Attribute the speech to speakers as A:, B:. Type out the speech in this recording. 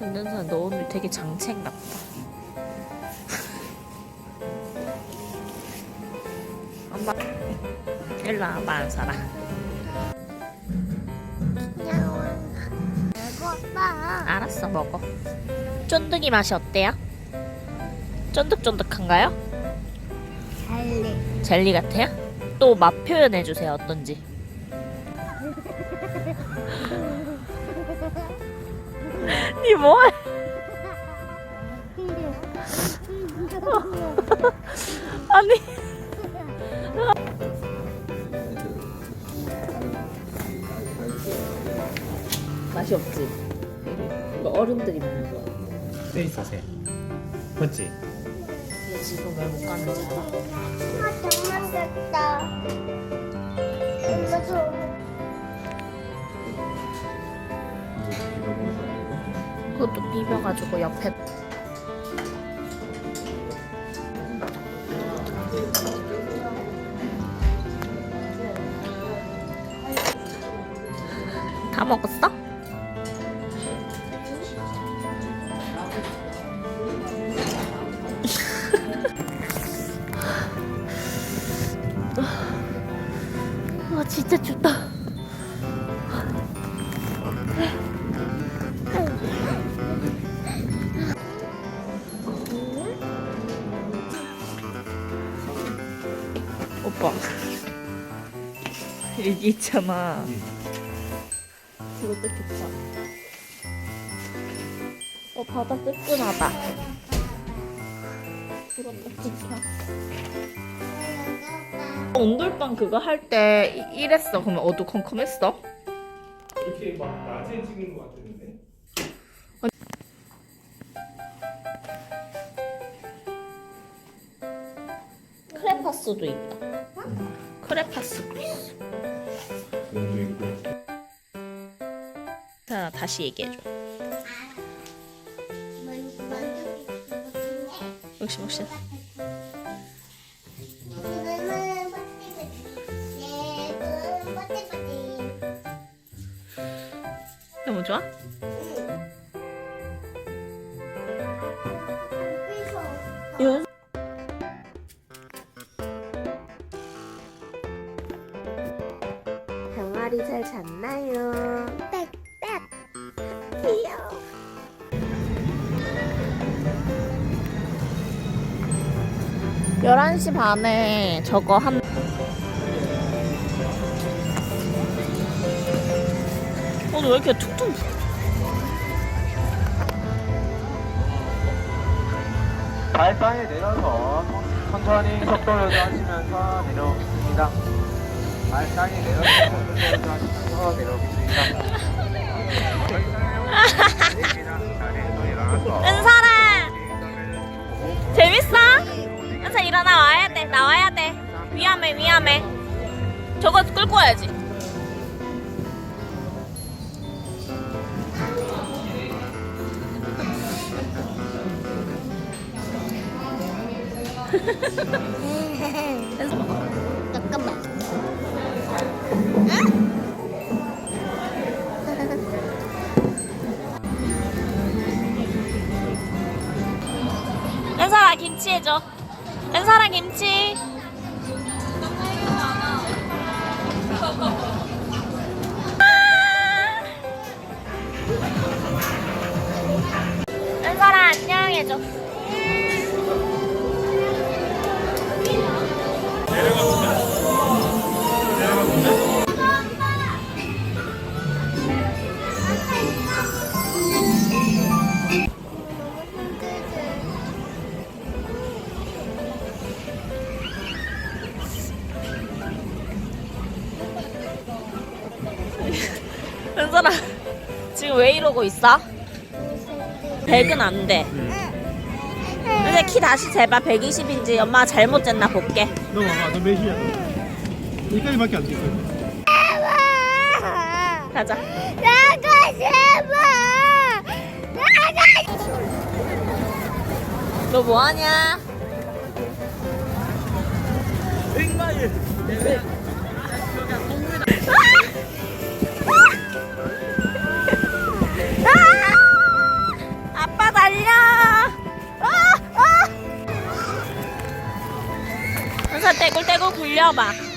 A: 은사 너 오늘 되게 장첸 같다. 엄마 일로 와봐 은사라.
B: 배고파.
A: 알았어 먹어. 쫀득이 맛이 어때요? 쫀득쫀득한가요?
B: 달래.
A: 젤리 같아요? 또 맛 표현해 주세요 어떤지. 니 뭐해? 아니. 맛이 없지. 이거 어른들이 먹는 거야.
C: 돼 있어 새. 맞지?
A: 얘 지금 왜 못 가는지 알아?
B: 아, 정말 맵다. 엄마 좀.
A: 그것도 비벼가지고 옆에 다 먹었어? 와 진짜 춥다. 오빠 여기 있잖아 이거 뜯겠다. 어 바다 뜨끈하다. 이거 뜯기자 온돌빵 그거 할 때 이랬어. 그러면 어두컴컴했어?
C: 이렇게 막 낮에 찍은 것 같았는데.
A: 크레파스도 있다
C: 있고.
A: 자 다시 얘기해줘 역시 역시 너무 좋아? 연 병아리 잘 잤나요?
B: 빽빽. 귀여워.
A: 열한 시 반에 저거 한 오늘 왜 이렇게 툭툭
D: 발바에 내려서 천천히 속도 조절하시면서 내려오겠습니다. 발상에 내려서 내려오겠습니다.
A: 은설아 재밌어? 은서 일어 나 와야 돼. 나와야 돼. 위험해 위험해. 저거 끌고 와야지 해줘. 은설아 김치. 은설아 안녕 해줘 왜 이러고 있어? 100은 안 돼. 근데 키 다시 재봐 120인지 엄마 잘못 쟀나 볼게.
C: 너 봐봐, 너 몇이야? 너? 여기까지밖에 안 돼.
A: 가자.
B: 나가 제발. 나가.
A: 너 뭐하냐? 떼굴떼굴 굴려봐